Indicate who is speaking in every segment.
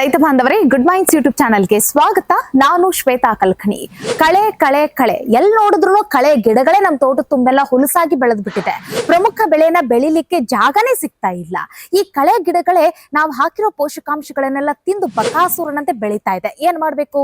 Speaker 1: ರೈತ ಬಾಂಧವರೇ good minds YouTube ಚಾನಲ್ಗೆ ಸ್ವಾಗತ. ನಾನು ಶ್ವೇತಾ ಕಲ್ಕಣಿ. ಕಳೆ ಕಳೆ ಕಳೆ. ಎಲ್ ನೋಡಿದ್ರು ಕಳೆ ಗಿಡಗಳೇ ನಮ್ಮ ತೋಟದ ತುಂಬೆಲ್ಲ ಹುಲಸಾಗಿ ಬೆಳೆದ್ ಬಿಟ್ಟಿದೆ ಪ್ರಮುಖ ಬೆಳೆನ ಬೆಳಿಲಿಕ್ಕೆ ಜಾಗನೇ ಸಿಗ್ತಾ ಇಲ್ಲ. ಈ ಕಳೆ ಗಿಡಗಳೇ ನಾವು ಹಾಕಿರೋ ಪೋಷಕಾಂಶಗಳನ್ನೆಲ್ಲ ತಿಂದು ಬಕಾಸುರನಂತೆ ಬೆಳೀತಾ ಇದೆ. ಏನ್ ಮಾಡ್ಬೇಕು?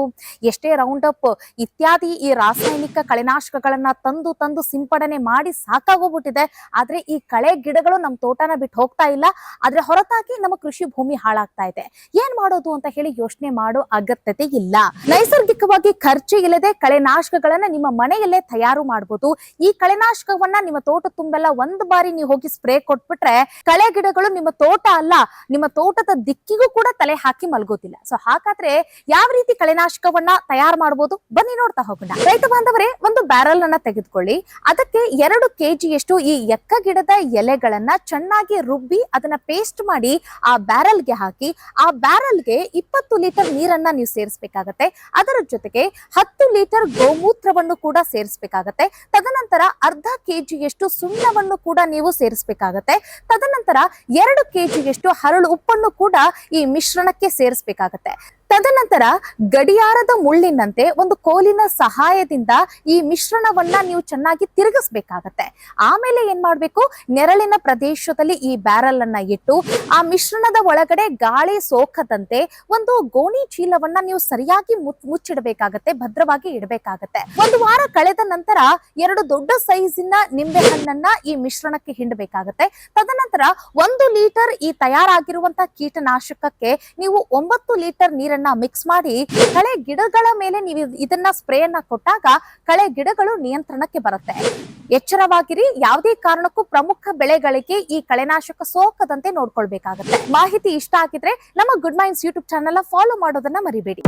Speaker 1: ಎಷ್ಟೇ ರೌಂಡ್ ಅಪ್ ಇತ್ಯಾದಿ ಈ ರಾಸಾಯನಿಕ ಕಳೆನಾಶಕಗಳನ್ನ ತಂದು ತಂದು ಸಿಂಪಡಣೆ ಮಾಡಿ ಸಾಕಾಗೋಗ್ಬಿಟ್ಟಿದೆ. ಆದ್ರೆ ಈ ಕಳೆ ಗಿಡಗಳು ನಮ್ಮ ತೋಟನ ಬಿಟ್ಟು ಹೋಗ್ತಾ ಇಲ್ಲ. ಆದ್ರೆ ಹೊರತಾಗಿ ನಮ್ಮ ಕೃಷಿ ಭೂಮಿ ಹಾಳಾಗ್ತಾ ಇದೆ. ಏನ್ ಮಾಡೋದು? ಅಂತ ಹೇಳಿ ಯೋಚನೆ ಮಾಡೋ ಅಗತ್ಯತೆ ಇಲ್ಲ. ನೈಸರ್ಗಿಕವಾಗಿ ಖರ್ಚು ಇಲ್ಲದೆ ಕಳೆನಾಶಕಗಳನ್ನ ನಿಮ್ಮ ಮನೆಯಲ್ಲೇ ತಯಾರು ಮಾಡಬಹುದು ಈ ಕಳೆನಾಶಕವನ್ನ ನಿಮ್ಮ ತೋಟ ತುಂಬೆಲ್ಲ ಒಂದ್ ಬಾರಿ ನೀವು ಹೋಗಿ ಸ್ಪ್ರೇ ಕೊಟ್ಬಿಟ್ರೆ ಕಳೆ ಗಿಡಗಳು ನಿಮ್ಮ ತೋಟ ಅಲ್ಲ, ನಿಮ್ಮ ತೋಟದ ದಿಕ್ಕಿಗೂ ಕೂಡ ತಲೆ ಹಾಕಿ ಮಲಗೋದಿಲ್ಲ. ಸೊ ಹಾಗಾದ್ರೆ ಯಾವ ರೀತಿ ಕಳೆನಾಶಕವನ್ನ ತಯಾರು ಮಾಡಬಹುದು ಬನ್ನಿ ನೋಡ್ತಾ ಹೋಗೋಣ. ರೈತ ಬಾಂಧವರೇ, ಒಂದು ಬ್ಯಾರಲ್ ಅನ್ನ ತೆಗೆದುಕೊಳ್ಳಿ. ಅದಕ್ಕೆ ಎರಡು ಕೆಜಿಯಷ್ಟು ಈ ಎಕ್ಕ ಗಿಡದ ಎಲೆಗಳನ್ನ ಚೆನ್ನಾಗಿ ರುಬ್ಬಿ ಅದನ್ನ ಪೇಸ್ಟ್ ಮಾಡಿ ಆ ಬ್ಯಾರಲ್ಗೆ ಹಾಕಿ, ಆ ಬ್ಯಾರಲ್ಗೆ ಇಪ್ಪತ್ತು ಲೀಟರ್ ನೀರನ್ನ ನೀವು ಸೇರಿಸಬೇಕಾಗತ್ತೆ. ಅದರ ಜೊತೆಗೆ ಹತ್ತು ಲೀಟರ್ ಗೋಮೂತ್ರವನ್ನು ಕೂಡ ಸೇರಿಸಬೇಕಾಗತ್ತೆ. ತದನಂತರ ಅರ್ಧ ಕೆಜಿಯಷ್ಟು ಸುಣ್ಣವನ್ನು ಕೂಡ ನೀವು ಸೇರಿಸಬೇಕಾಗತ್ತೆ. ತದನಂತರ ಎರಡು ಕೆಜಿಯಷ್ಟು ಹರಳು ಉಪ್ಪನ್ನು ಕೂಡ ಈ ಮಿಶ್ರಣಕ್ಕೆ ಸೇರಿಸಬೇಕಾಗತ್ತೆ. ತದನಂತರ ಗಡಿಯಾರದ ಮುಳ್ಳಿನಂತೆ ಒಂದು ಕೋಲಿನ ಸಹಾಯದಿಂದ ಈ ಮಿಶ್ರಣವನ್ನ ನೀವು ಚೆನ್ನಾಗಿ ತಿರುಗಿಸ್ಬೇಕಾಗತ್ತೆ. ಆಮೇಲೆ ಏನ್ ಮಾಡ್ಬೇಕು? ನೆರಳಿನ ಪ್ರದೇಶದಲ್ಲಿ ಈ ಬ್ಯಾರಲ್ ಅನ್ನ ಇಟ್ಟು, ಆ ಮಿಶ್ರಣದ ಒಳಗಡೆ ಗಾಳಿ ಸೋಕದಂತೆ ಒಂದು ಗೋಣಿ ಚೀಲವನ್ನ ನೀವು ಸರಿಯಾಗಿ ಮುಚ್- ಮುಚ್ಚಿಡಬೇಕಾಗತ್ತೆ, ಭದ್ರವಾಗಿ ಇಡಬೇಕಾಗತ್ತೆ. ಒಂದು ವಾರ ಕಳೆದ ನಂತರ ಎರಡು ದೊಡ್ಡ ಸೈಜಿನ ನಿಂಬೆ ಹಣ್ಣನ್ನ ಈ ಮಿಶ್ರಣಕ್ಕೆ ಹಿಂಡಬೇಕಾಗತ್ತೆ. ತದನಂತರ ಒಂದು ಲೀಟರ್ ಈ ತಯಾರಾಗಿರುವಂತಹ ಕೀಟನಾಶಕಕ್ಕೆ ನೀವು ಒಂಬತ್ತು ಲೀಟರ್ ನೀರನ್ನ ಮಿಕ್ಸ್ ಮಾಡಿ ಕಳೆ ಗಿಡಗಳ ಮೇಲೆ ನೀವು ಇದ್- ಇದನ್ನ ಸ್ಪ್ರೇಯನ್ನ ಕೊಟ್ಟಾಗ ಕಳೆ ಗಿಡಗಳು ನಿಯಂತ್ರಣಕ್ಕೆ ಬರುತ್ತೆ. ಎಚ್ಚರವಾಗಿರಿ, ಯಾವುದೇ ಕಾರಣಕ್ಕೂ ಪ್ರಮುಖ ಬೆಳೆಗಳಿಗೆ ಈ ಕಳೆನಾಶಕ ಸೋಕದಂತೆ ನೋಡ್ಕೊಳ್ಬೇಕಾಗತ್ತೆ. ಮಾಹಿತಿ ಇಷ್ಟ ಆಗಿದ್ರೆ ನಮ್ಮ good mines YouTube channel follow ಮಾಡೋದನ್ನ ಮರಿಬೇಡಿ.